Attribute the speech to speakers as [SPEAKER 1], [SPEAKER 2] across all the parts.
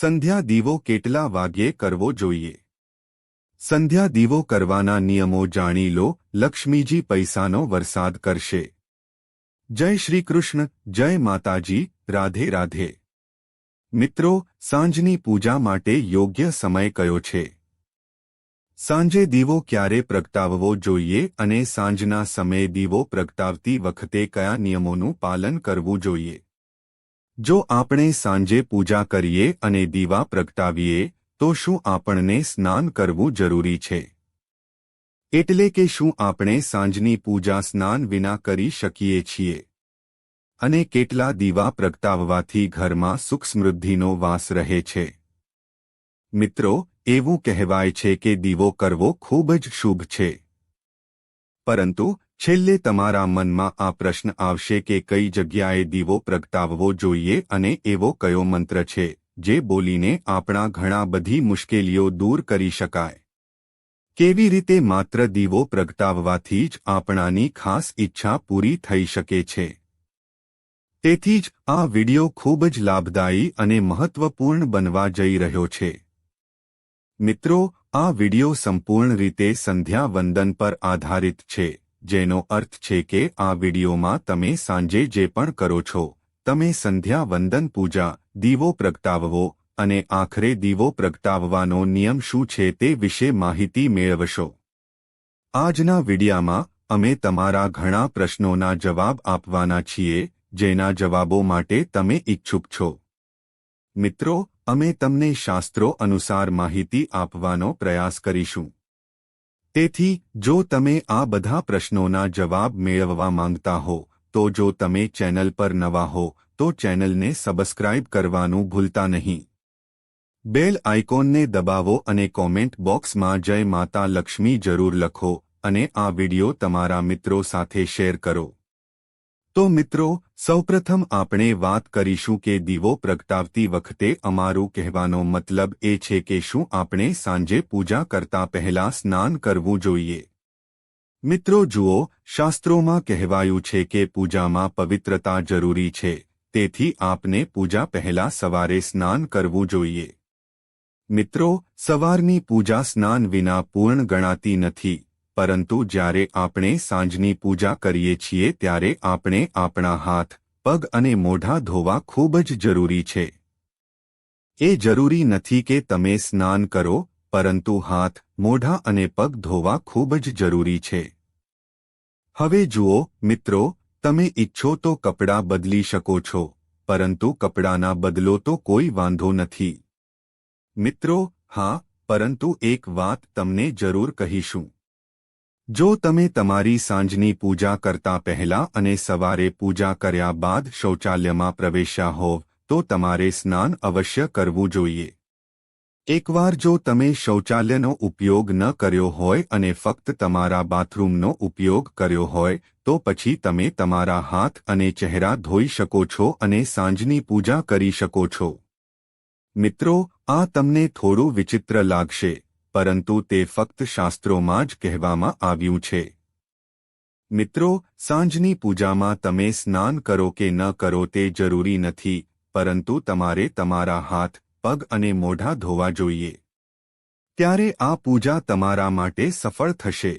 [SPEAKER 1] સંધ્યા દીવો કેટલા વાગ્યે કરવો જોઈએ? સંધ્યા દીવો કરવાના નિયમો જાણી લો, લક્ષ્મીજી પૈસાનો વરસાદ કરશે. જય શ્રી કૃષ્ણ, જય માતાજી, રાધે રાધે. મિત્રો, સાંજની પૂજા માટે યોગ્ય સમય કયો છે? સાંજે દીવો ક્યારે પ્રગટાવવો જોઈએ અને સાંજના સમયે દીવો પ્રગટાવતી વખતે કયા નિયમોનું પાલન કરવું જોઈએ? જો આપણે સાંજે પૂજા કરીએ અને દીવા પ્રગટાવીએ, તો શું આપણને સ્નાન કરવું જરૂરી છે? એટલે કે શું આપણે સાંજની પૂજા સ્નાન વિના કરી શકીએ છીએ? અને કેટલા દીવા પ્રગટાવવાથી ઘરમાં સુખ સમૃદ્ધિનો વાસ રહે છે? મિત્રો, એવું કહેવાય છે કે દીવો કરવો ખૂબ જ શુભ છે. પરંતુ છેલ્લે તમારા મનમાં આ પ્રશ્ન આવશે કે કઈ જગ્યાએ દીવો પ્રગટાવવો જોઈએ અને એવો કયો મંત્ર છે, જે બોલીને આપણા ઘણા બધી મુશ્કેલીઓ દૂર કરી શકાય. કેવી રીતે માત્ર દીવો પ્રગટાવવાથી જ આપણાની ખાસ ઈચ્છા પૂરી થઈ શકે છે? તેથી જ આ વિડિયો ખૂબ જ લાભદાયી અને મહત્વપૂર્ણ બનવા જઈ રહ્યો છે. મિત્રો, આ વિડિયો સંપૂર્ણ રીતે સંધ્યા વંદન પર આધારિત છે. જેનો અર્થ છે કે આ વિડિયોમાં તમે સાંજે જે પણ કરો છો, તમે સંધ્યા, વંદન, પૂજા, દીવો પ્રગટાવવો અને આખરે દીવો પ્રગટાવવાનો નિયમ શું છે તે વિશે માહિતી મેળવશો. આજના વિડિયામાં અમે તમારા ઘણા પ્રશ્નોના જવાબ આપવાના છીએ, જેના જવાબો માટે તમે ઇચ્છુક છો. મિત્રો, અમે તમને શાસ્ત્રો અનુસાર માહિતી આપવાનો પ્રયાસ કરીશું. તેથી, જો તમે આ બધા પ્રશ્નોના જવાબ મેળવવા માંગતા હો, તો જો તમે ચેનલ પર નવા હો, તો ચેનલને સબસ્ક્રાઇબ કરવાનું ભૂલતા નહીં. બેલ આઇકોનને દબાવો અને કોમેન્ટ બોક્સમાં જય માતા લક્ષ્મી જરૂર લખો અને આ વિડિયો તમારા મિત્રો સાથે શેર કરો. તો મિત્રો સૌપ્રથમ આપણે વાત કરીશું કે દીવો પ્રગટાવતી વખતે અમારું કહેવાનો મતલબ એ છે કે શું આપણે સાંજે પૂજા કરતા પહેલા સ્નાન કરવું જોઈએ? મિત્રો જુઓ, શાસ્ત્રોમાં કહેવાયું છે કે પૂજામાં પવિત્રતા જરૂરી છે, તેથી આપને પૂજા પહેલા સવારે સ્નાન કરવું જોઈએ. મિત્રો, સવારની પૂજા સ્નાન વિના પૂર્ણ ગણાતી નથી. પરંતુ જ્યારે આપણે સાંજની પૂજા કરીએ છીએ ત્યારે આપણે આપણા હાથ, પગ અને મોઢા ધોવા ખૂબ જ જરૂરી છે. એ જરૂરી નથી કે તમે સ્નાન કરો, પરંતુ હાથ, મોઢા અને પગ ધોવા ખૂબ જ જરૂરી છે. હવે જુઓ, મિત્રો, તમે ઇચ્છો તો કપડાં બદલી શકો છો, પરંતુ કપડાના બદલો તો કોઈ વાંધો નથી. મિત્રો, હા, પરંતુ એક વાત તમને જરૂર કહીશું. જો તમે તમારી સાંજની પૂજા કરતા પહેલા અને સવારે પૂજા કર્યા બાદ શૌચાલયમાં પ્રવેશ્યા હોવ તો તમારે સ્નાન અવશ્ય કરવું જોઈએ. એકવાર જો તમે શૌચાલયનો ઉપયોગ ન કર્યો હોય અને ફક્ત તમારા બાથરૂમનો ઉપયોગ કર્યો હોય, તો પછી તમે તમારા હાથ અને ચહેરા ધોઈ શકો છો અને સાંજની પૂજા કરી શકો છો. મિત્રો, આ તમને થોડું વિચિત્ર લાગશે. પરંતુ તે ફક્ત શાસ્ત્રોમાં જ કહેવામાં આવ્યું છે. મિત્રો, સાંજની પૂજામાં તમે સ્નાન કરો કે ન કરો તે જરૂરી નથી, પરંતુ તમારે તમારા હાથ, પગ અને મોઢા ધોવા જોઈએ. ત્યારે આ પૂજા તમારા માટે સફળ થશે.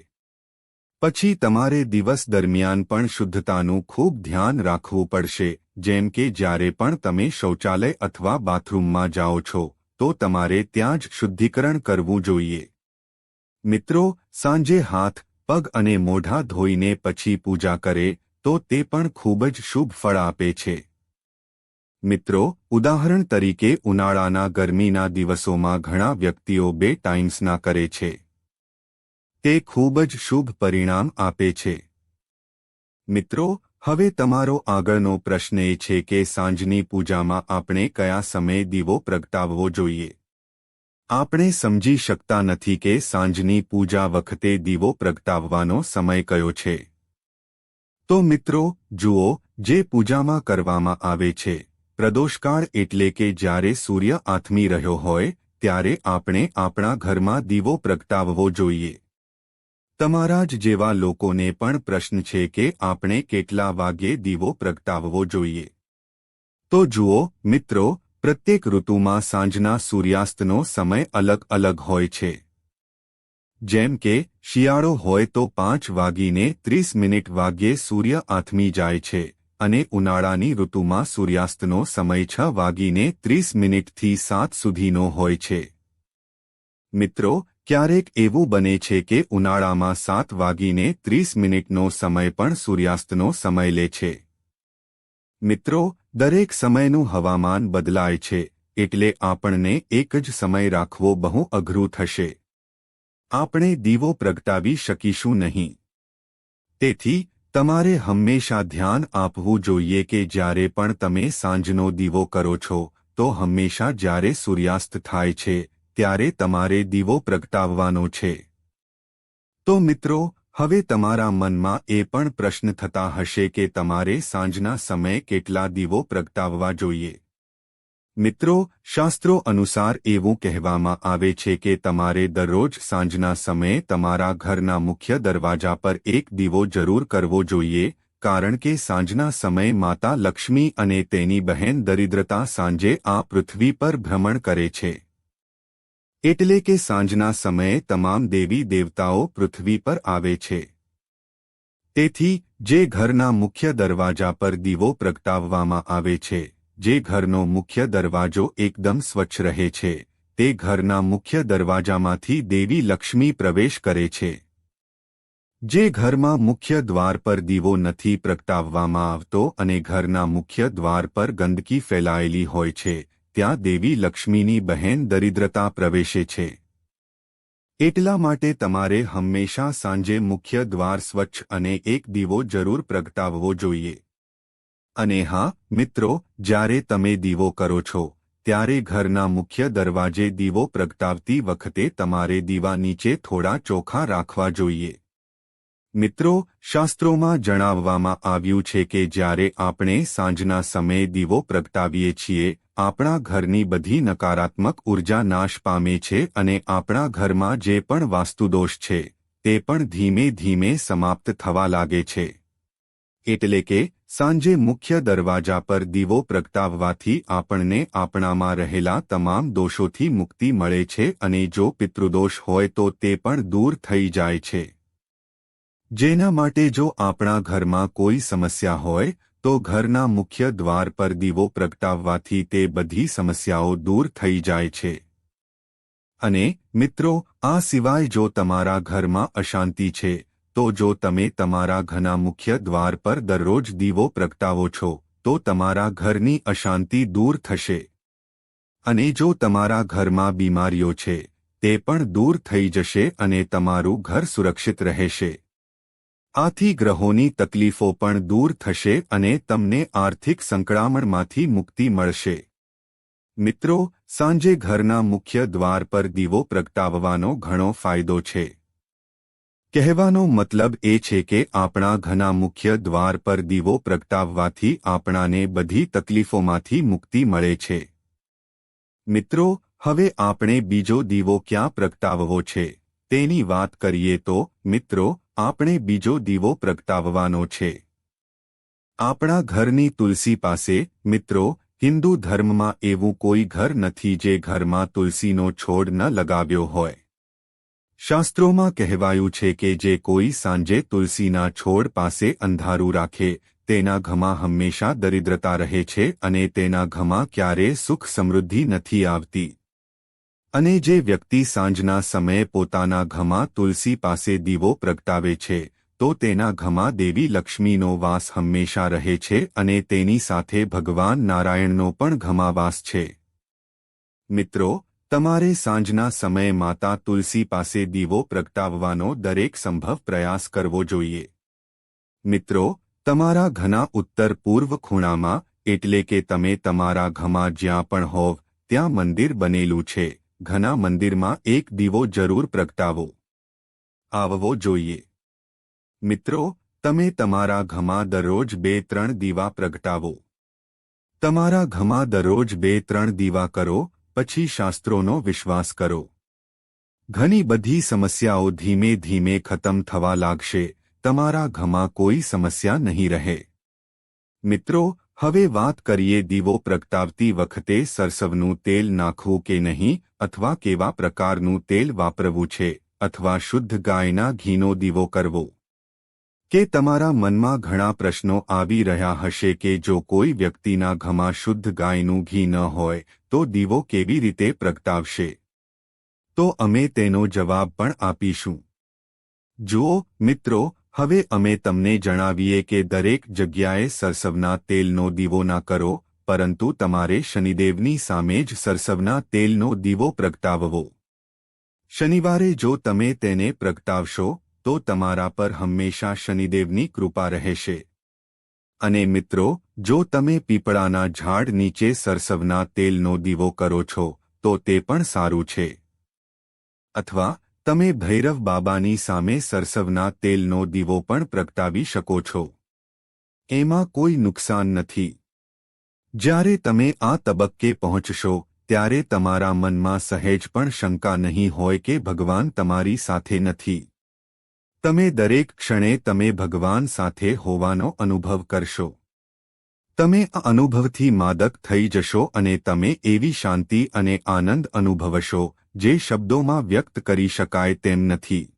[SPEAKER 1] પછી તમારે દિવસ દરમિયાન પણ શુદ્ધતાનું ખૂબ ધ્યાન રાખવું પડશે, જેમ કે જ્યારે પણ તમે શૌચાલય અથવા બાથરૂમમાં જાઓ છો તો તમારે ત્યાં જ શુદ્ધિકરણ કરવું જોઈએ. મિત્રો, સાંજે હાથ, પગ અને મોઢા ધોઈને પછી પૂજા કરે, તો તે પણ ખૂબ જ શુભ ફળ આપે છે. મિત્રો, ઉદાહરણ તરીકે ઉનાળાના ગરમીના દિવસોમાં ઘણા વ્યક્તિઓ બે ટાઈમ્સના કરે છે. તે ખૂબ જ શુભ પરિણામ આપે છે. મિત્રો હવે તમારો આગળનો પ્રશ્ન એ છે કે સાંજની પૂજામાં આપણે કયા સમયે દીવો પ્રગટાવવો જોઈએ? આપણે સમજી શકતા નથી કે સાંજની પૂજા વખતે દીવો પ્રગટાવવાનો સમય કયો છે. તો મિત્રો, જુઓ, જે પૂજામાં કરવામાં આવે છે, પ્રદોષકાળ એટલે કે જ્યારે સૂર્ય આથમી રહ્યો હોય, ત્યારે આપણે આપણા ઘરમાં દીવો પ્રગટાવવો જોઈએ. તમારા જ જેવા લોકોને પણ પ્રશ્ન છે કે આપણે કેટલા વાગ્યે દીવો પ્રગટાવવો જોઈએ. તો જુઓ, મિત્રો, પ્રત્યેક ઋતુમાં સાંજના સૂર્યાસ્તનો સમય અલગ અલગ હોય છે. જેમ કે, શિયાળો હોય તો પાંચ વાગીને ત્રીસ મિનિટ વાગ્યે સૂર્ય આથમી જાય છે અને ઉનાળાની ઋતુમાં સૂર્યાસ્તનો સમય છ વાગીને ત્રીસ મિનિટથી સાત સુધીનો હોય છે. મિત્રો ક્યારેક એવું બને છે કે ઉનાળામાં સાત વાગીને ત્રીસ મિનિટનો સમય પણ સૂર્યાસ્તનો સમય લે છે. મિત્રો, દરેક સમયનું હવામાન બદલાય છે, એટલે આપણને એક જ સમય રાખવો બહુ અઘરું થશે. આપણે દીવો પ્રગટાવી શકીશું નહીં. તેથી, તમારે હંમેશા ધ્યાન આપવું જોઈએ કે જ્યારે પણ તમે સાંજનો દીવો કરો છો, તો હંમેશા જ્યારે સૂર્યાસ્ત થાય છે ત્યારે તમારે દીવો પ્રગટાવવાનો છે. તો મિત્રો, હવે તમારા મનમાં એ પણ પ્રશ્ન થતા હશે કે તમારે સાંજના સમયે કેટલા દીવો પ્રગટાવવા જોઈએ. મિત્રો, શાસ્ત્રો અનુસાર એવું કહેવામાં આવે છે કે તમારે દરરોજ સાંજના સમયે તમારા ઘરના મુખ્ય દરવાજા પર એક દીવો જરૂર કરવો જોઈએ, કારણ કે સાંજના સમયે માતા લક્ષ્મી અને તેની બહેન દરિદ્રતા સાંજે આ પૃથ્વી પર ભ્રમણ કરે છે. એટલે કે સાંજના સમયે તમામ દેવી દેવતાઓ પૃથ્વી પર આવે છે. તેથી, જે ઘરના મુખ્ય દરવાજા પર દીવો પ્રગટાવવામાં આવે છે, જે ઘરનો મુખ્ય દરવાજો એકદમ સ્વચ્છ રહે છે, તે ઘરના મુખ્ય દરવાજામાંથી દેવી લક્ષ્મી પ્રવેશ કરે છે. જે ઘરમાં મુખ્ય દ્વાર પર દીવો નથી પ્રગટાવવામાં આવતો અને ઘરના મુખ્ય દ્વાર પર ગંદકી ફેલાયેલી હોય છે ત્યાં દેવી લક્ષ્મીની બહેન દરિદ્રતા પ્રવેશે છે. એટલા માટે તમારે હંમેશા સાંજે મુખ્ય દ્વાર સ્વચ્છ અને એક દીવો જરૂર પ્રગટાવવો જોઈએ. અને હા, મિત્રો, જ્યારે તમે દીવો કરો છો, ત્યારે ઘરના મુખ્ય દરવાજે દીવો પ્રગટાવતી વખતે તમારે દીવા નીચે થોડા ચોખા રાખવા જોઈએ. મિત્રો, શાસ્ત્રોમાં જણાવવામાં આવ્યું છે કે જ્યારે આપણે સાંજના સમયે દીવો પ્રગટાવીએ છીએ, આપણા ઘરની બધી નકારાત્મક ઊર્જા નાશ પામે છે અને આપણા ઘરમાં જે પણ વાસ્તુદોષ છે, તે પણ ધીમે ધીમે સમાપ્ત થવા લાગે છે. એટલે કે, સાંજે મુખ્ય દરવાજા પર દીવો પ્રગટાવવાથી આપણને આપણામાં રહેલા તમામ દોષોથી મુક્તિ મળે છે અને જો પિતૃદોષ હોય તો તે પણ દૂર થઈ જાય છે. જેના માટે જો આપણા ઘરમાં કોઈ સમસ્યા હોય, તો ઘરના મુખ્ય દ્વાર પર દીવો પ્રગટાવવાથી તે બધી સમસ્યાઓ દૂર થઈ જાય છે. અને, મિત્રો, આ સિવાય જો તમારા ઘરમાં અશાંતિ છે, તો જો તમે તમારા ઘના મુખ્ય દ્વાર પર દરરોજ દીવો પ્રગટાવો છો, તો તમારા ઘરની અશાંતિ દૂર થશે. અને જો તમારા ઘરમાં બીમારીઓ છે, તે પણ દૂર થઈ જશે અને તમારું ઘર સુરક્ષિત રહેશે. આથી ગ્રહોની તકલીફો પણ દૂર થશે અને તમને આર્થિક સંકળામણમાંથી મુક્તિ મળશે. મિત્રો, સાંજે ઘરના મુખ્ય દ્વાર પર દીવો પ્રગટાવવાનો ઘણો ફાયદો છે. કહેવાનો મતલબ એ છે કે આપણા ઘના મુખ્ય દ્વાર પર દીવો પ્રગટાવવાથી આપણાને બધી તકલીફોમાંથી મુક્તિ મળે છે. મિત્રો, હવે આપણે બીજો દીવો ક્યાં પ્રગટાવવો છે? તેની વાત કરીએ તો, મિત્રો આપણે બીજો દીવો પ્રગટાવવાનો છે. આપણા ઘરની તુલસી પાસે, મિત્રો, હિન્દુ ધર્મમાં એવું કોઈ ઘર નથી જે ઘરમાં તુલસીનો છોડ ન લગાવ્યો હોય. શાસ્ત્રોમાં કહેવાયું છે કે જે કોઈ સાંજે તુલસીના છોડ પાસે અંધારું રાખે, તેના ઘમાં હંમેશા દરિદ્રતા રહે છે અને તેના ઘમાં ક્યારેય સુખ સમૃદ્ધિ નથી આવતી. અને જે વ્યક્તિ સાંજના સમયે પોતાના ઘમાં તુલસી પાસે દીવો પ્રગટાવે છે, તો તેના ઘમાં દેવી લક્ષ્મીનો વાસ હંમેશા રહે છે અને તેની સાથે ભગવાન નારાયણનો પણ ઘમાવાસ છે. મિત્રો, તમારે સાંજના સમયે માતા તુલસી પાસે દીવો પ્રગટાવવાનો દરેક સંભવ પ્રયાસ કરવો જોઈએ. મિત્રો, તમારા ઘના ઉત્તર પૂર્વ ખૂણામાં, એટલે કે તમે તમારા ઘમાં જ્યાં પણ હોવ, ત્યાં મંદિર બનેલું છે. ઘના મંદિરમાં એક દીવો જરૂર પ્રગટાવો. આવવો જોઈએ. મિત્રો, તમે તમારા ઘમાં દરરોજ બે ત્રણ દીવા પ્રગટાવો. તમારા ઘમાં દરરોજ બે ત્રણ દીવા કરો, પછી શાસ્ત્રોનો વિશ્વાસ કરો. ઘણી બધી સમસ્યાઓ ધીમે ધીમે ખતમ થવા લાગશે, તમારા ઘમાં કોઈ સમસ્યા નહીં રહે. મિત્રો, હવે વાત કરીએ દીવો પ્રગટાવતી વખતે સરસવનું તેલ નાખવું કે નહીં અથવા કેવા પ્રકારનું તેલ વાપરવું છે અથવા શુદ્ધ ગાયના ઘીનો દીવો કરવો? કે તમારા મનમાં ઘણા પ્રશ્નો આવી રહ્યા હશે કે જો કોઈ વ્યક્તિના ઘમાં શુદ્ધ ગાયનું ઘી ન હોય, તો દીવો કેવી રીતે પ્રગટાવશે? તો અમે તેનો જવાબ પણ આપીશું. જુઓ, મિત્રો, હવે અમે તમને જણાવીએ કે દરેક જગ્યાએ સરસવના તેલનો દીવો ના કરો પરંતુ તમારે શનિદેવની સામે જ સરસવના તેલનો દીવો પ્રગટાવવો. શનિવારે જો તમે તેને પ્રગટાવશો, તો તમારા પર હંમેશા શનિદેવની કૃપા રહેશે. અને મિત્રો, જો તમે પીપળાના ઝાડ નીચે સરસવના તેલનો દીવો કરો છો, તો તે પણ સારું છે. અથવા, તમે ભૈરવ બાબાની સામે સરસવના તેલનો દીવો પણ પ્રગટાવી શકો છો. એમાં કોઈ નુકસાન નથી. જ્યારે તમે આ તબક્કે પહોંચશો, ત્યારે તમારા મનમાં સહેજ પણ શંકા નહીં હોય કે ભગવાન તમારી સાથે નથી. તમે દરેક ક્ષણે તમે ભગવાન સાથે હોવાનો અનુભવ કરશો. તમે આ અનુભવથી માદક થઈ જશો અને તમે એવી શાંતિ અને આનંદ અનુભવશો, જે શબ્દોમાં વ્યક્ત કરી શકાય તેમ નથી.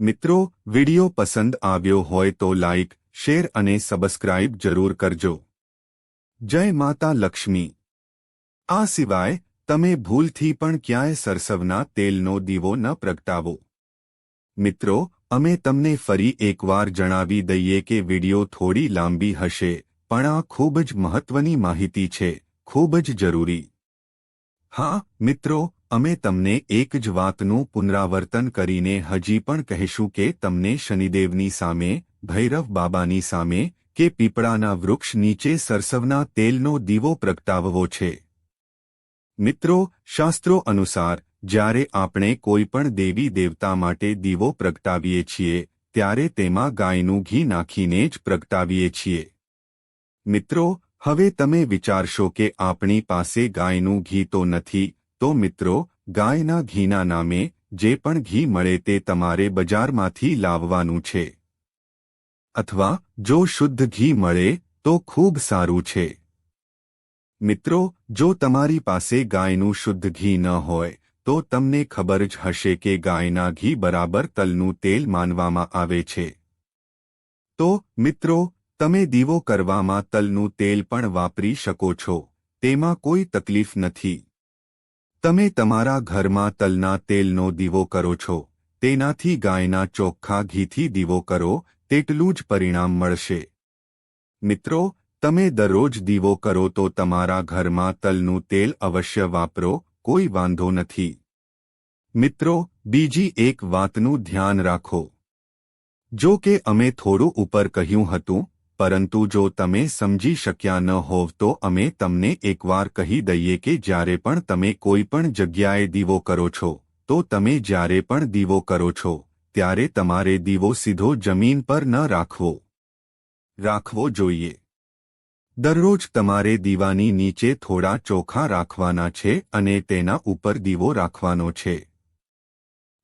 [SPEAKER 1] મિત્રો, વિડિયો પસંદ આવ્યો હોય તો લાઇક શેર અને સબસ્ક્રાઇબ જરૂર કરજો. જય માતા લક્ષ્મી. આ સિવાય, તમે ભૂલથી પણ ક્યાંય સરસવના તેલનો દીવો ન પ્રગટાવો. મિત્રો, અમે તમને ફરી એકવાર જણાવી દઈએ કે વિડિયો થોડી લાંબી હશે, પણ આ ખૂબ જ મહત્વની માહિતી છે, ખૂબ જ જરૂરી. હા, મિત્રો, અમે તમને એક જ વાતનું પુનરાવર્તન કરીને હજી પણ કહીશું કે તમને શનિદેવની સામે, ભૈરવ બાબાની સામે કે પીપળાના વૃક્ષ નીચે સરસવના તેલનો દીવો પ્રગટાવવો છે. મિત્રો, શાસ્ત્રો અનુસાર, જ્યારે આપણે કોઈ પણ દેવી દેવતા માટે દીવો પ્રગટાવીએ છીએ, ત્યારે તેમાં ગાયનું ઘી નાખીને જ પ્રગટાવીએ છીએ. મિત્રો, હવે તમે વિચારશો કે આપણી પાસે ગાયનું ઘી તો નથી, તો મિત્રો, ગાયના ઘીના નામે, જે પણ ઘી મળે તે તમારે બજારમાંથી લાવવાનું છે. અથવા જો શુદ્ધ ઘી મળે, તો ખૂબ સારું છે. મિત્રો, જો તમારી પાસે ગાયનું શુદ્ધ ઘી ન હોય, તો તમને ખબર જ હશે કે ગાયના ઘી બરાબર તલનું તેલ માનવામાં આવે છે. તો, મિત્રો, તમે દીવો કરવામાં તલનું તેલ પણ વાપરી શકો છો, તેમાં કોઈ તકલીફ નથી. તમે તમારા ઘરમાં તલના તેલનો દીવો કરો છો, તેનાથી ગાયના ચોખ્ખા ઘીથી દીવો કરો તેટલું જ પરિણામ મળશે. મિત્રો, તમે દરરોજ દીવો કરો તો તમારા ઘરમાં તલનું તેલ અવશ્ય વાપરો, કોઈ વાંધો નથી. મિત્રો, બીજી એક વાતનું ધ્યાન રાખો. જો કે અમે થોડું ઉપર કહ્યું હતું, પરંતુ જો તમે સમજી શક્યા ન હોવ તો અમે તમને એકવાર કહી દઈએ કે જ્યારે પણ તમે કોઈ પણ જગ્યાએ દીવો કરો છો, તો તમે જ્યારે પણ દીવો કરો છો. ત્યારે તમારે દીવો સીધો જમીન પર ન રાખવો. રાખવો જોઈએ. દરરોજ તમારે દીવાની નીચે થોડા ચોખા રાખવાના છે અને તેના ઉપર દીવો રાખવાનો છે.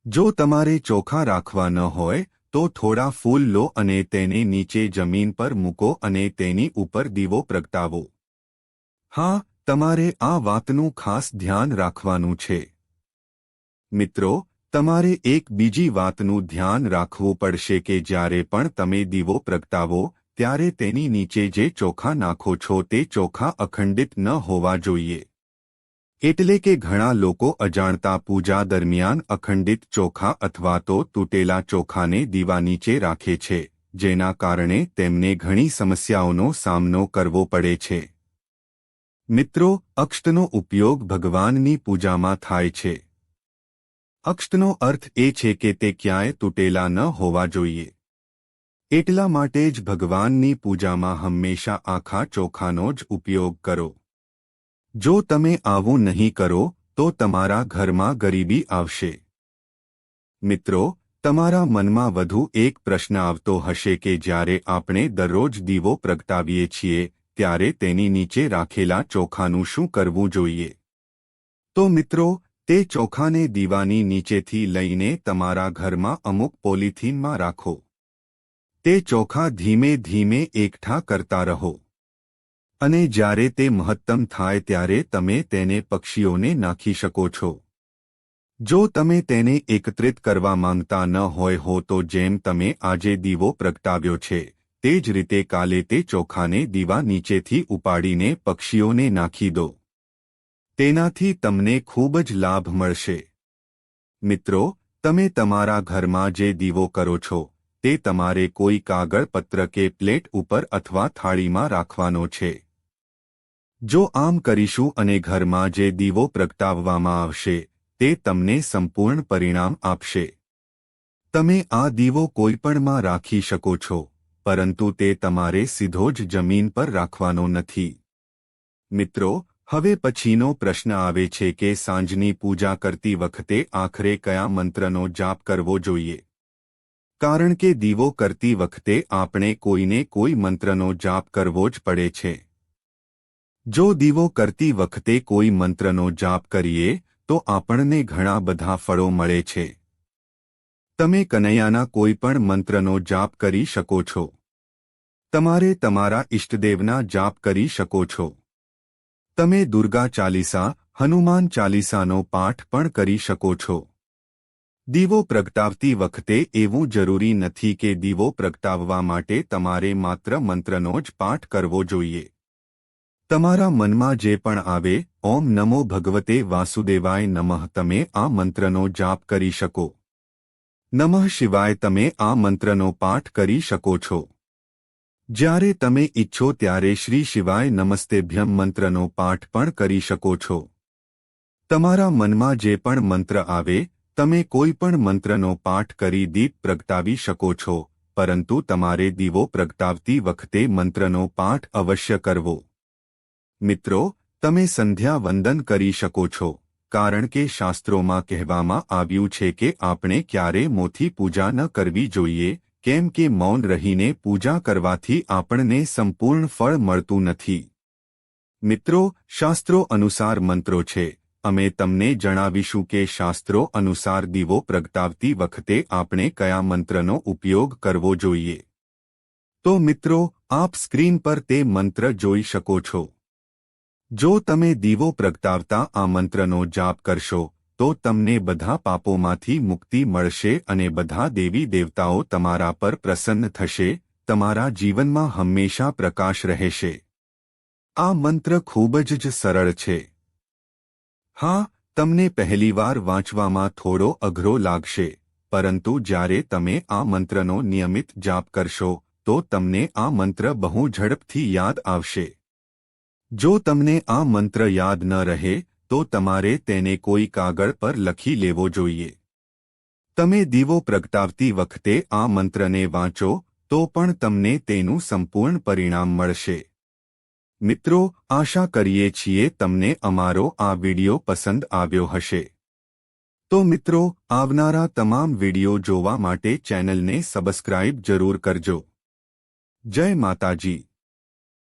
[SPEAKER 1] જો તમારે ચોખા રાખવા ન હોય, તો થોડા ફૂલ લો અને તેને નીચે જમીન પર મૂકો અને તેની ઉપર દીવો પ્રગટાવો. હા, તમારે આ વાતનું ખાસ ધ્યાન રાખવાનું છે. મિત્રો તમારે એક બીજી વાતનું ધ્યાન રાખવું પડશે કે જ્યારે પણ તમે દીવો પ્રગટાવો, ત્યારે તેની નીચે જે ચોખા નાખો છો તે ચોખા અખંડિત ન હોવા જોઈએ. એટલે કે ઘણા લોકો અજાણતા પૂજા દરમિયાન અખંડિત ચોખા અથવા તો તૂટેલા ચોખાને દીવા નીચે રાખે છે, જેના કારણે તેમને ઘણી સમસ્યાઓનો સામનો કરવો પડે છે. મિત્રો, અક્ષતનો ઉપયોગ ભગવાનની પૂજામાં થાય છે. અક્ષતનો અર્થ એ છે કે તે ક્યાંય તૂટેલા ન હોવા જોઈએ. એટલા માટે જ ભગવાનની પૂજામાં હંમેશા આખા ચોખાનો જ ઉપયોગ કરો. જો તમે આવું નહીં કરો, તો તમારા ઘરમાં ગરીબી આવશે. મિત્રો, તમારા મનમાં વધુ એક પ્રશ્ન આવતો હશે કે જ્યારે આપણે દરરોજ દીવો પ્રગટાવીએ છીએ, ત્યારે તેની નીચે રાખેલા ચોખાનું શું કરવું જોઈએ? તો મિત્રો તે ચોખાને દીવાની નીચેથી લઈને તમારા ઘરમાં અમુક પોલિથીનમાં રાખો. તે ચોખા ધીમે ધીમે એકઠા કરતા રહો. અને જ્યારે તે મહત્તમ થાય ત્યારે તમે તેને પક્ષીઓને નાખી શકો છો. જો તમે તેને એકત્રિત કરવા માંગતા ન હોય હો તો જેમ તમે આજે દીવો પ્રગટાવ્યો છે, તે જ રીતે કાલે તે ચોખાને દીવા નીચેથી ઉપાડીને પક્ષીઓને નાખી દો. તેનાથી તમને ખૂબ જ લાભ મળશે. મિત્રો, તમે તમારા ઘરમાં જે દીવો કરો છો, તે તમારે કોઈ કાગળ પત્ર કે પ્લેટ ઉપર અથવા થાળીમાં રાખવાનો છે. જો આમ કરીશું અને ઘરમાં જે દીવો પ્રગટાવવામાં આવશે, તે તમને સંપૂર્ણ પરિણામ આપશે. તમે આ દીવો કોઈપણમાં રાખી શકો છો, પરંતુ તે તમારે સીધો જ જમીન પર રાખવાનો નથી. મિત્રો હવે પછીનો પ્રશ્ન આવે છે કે સાંજની પૂજા કરતી વખતે આખરે કયા મંત્રનો જાપ કરવો જોઈએ? કારણ કે દીવો કરતી વખતે આપણે કોઈને કોઈ મંત્રનો જાપ કરવો જ પડે છે. જો દીવો કરતી વખતે કોઈ મંત્રનો જાપ કરીએ, તો આપણને ઘણા બધા ફળો મળે છે. તમે કનૈયાના કોઈ પણ મંત્રનો જાપ કરી શકો છો. તમારે તમારા ઇષ્ટદેવના જાપ કરી શકો છો. તમે દુર્ગા ચાલીસા, હનુમાન ચાલીસાનો પાઠ પણ કરી શકો છો. દીવો પ્રગટાવતી વખતે એવું જરૂરી નથી કે દીવો પ્રગટાવવા માટે તમારે માત્ર મંત્રનો જ પાઠ કરવો જોઈએ. તમારા મનમાં જે પણ આવે, ઓમ નમો ભગવતે વાસુદેવાય નમઃ, તમે આ મંત્રનો જાપ કરી શકો. નમઃ શિવાય તમે આ મંત્રનો પાઠ કરી શકો છો. જ્યારે તમે ઇચ્છો ત્યારે શ્રી શિવાય નમસ્તેભ્યમ મંત્રનો પાઠ પણ કરી શકો છો. તમારા મનમાં જે પણ મંત્ર આવે, તમે કોઈ પણ મંત્રનો પાઠ કરી દીપ પ્રગટાવી શકો છો, પરંતુ તમારે દીવો પ્રગટાવતી વખતે મંત્રનો પાઠ અવશ્ય કરવો. મિત્રો, તમે સંધ્યા વંદન કરી શકો છો, કારણ કે શાસ્ત્રોમાં કહેવામાં આવ્યું છે કે આપણે ક્યારે મોથી પૂજા ન કરવી જોઈએ કેમ કે મૌન રહીને પૂજા કરવાથી આપણને સંપૂર્ણ ફળ મળતું નથી. મિત્રો, શાસ્ત્રો અનુસાર મંત્રો છે. અમે તમને જણાવીશું કે શાસ્ત્રો અનુસાર દીવો પ્રગટાવતી વખતે આપણે કયા મંત્રનો ઉપયોગ કરવો જોઈએ. તો મિત્રો, આપ સ્ક્રીન પર તે મંત્ર જોઈ શકો છો. જો તમે દીવો પ્રગટાવતા આ મંત્રનો જાપ કરશો તો તમને બધા પાપોમાંથી મુક્તિ મળશે અને બધા દેવી દેવતાઓ તમારા પર પ્રસન્ન થશે, તમારા જીવનમાં હંમેશા પ્રકાશ રહેશે. આ મંત્ર ખૂબ જ સરળ છે. હા, તમને પહેલીવાર વાંચવામાં થોડો અઘરો લાગશે, પરંતુ જ્યારે તમે આ મંત્રનો નિયમિત જાપ કરશો, તો તમને આ મંત્ર બહુ ઝડપથી યાદ આવશે. જો તમને આ મંત્ર યાદ ન રહે તો તમારે તેને કોઈ કાગળ પર લખી લેવો જોઈએ. તમે દીવો પ્રગટાવતી વખતે આ મંત્રને વાંચો, તો પણ તમને તેનું સંપૂર્ણ પરિણામ મળશે. મિત્રો, આશા કરીએ છીએ તમને અમારો આ વિડિયો પસંદ આવ્યો હશે. તો મિત્રો, આવનારા તમામ વિડિયો જોવા માટે ચેનલને સબસ્ક્રાઇબ જરૂર કરજો. જય માતાજી.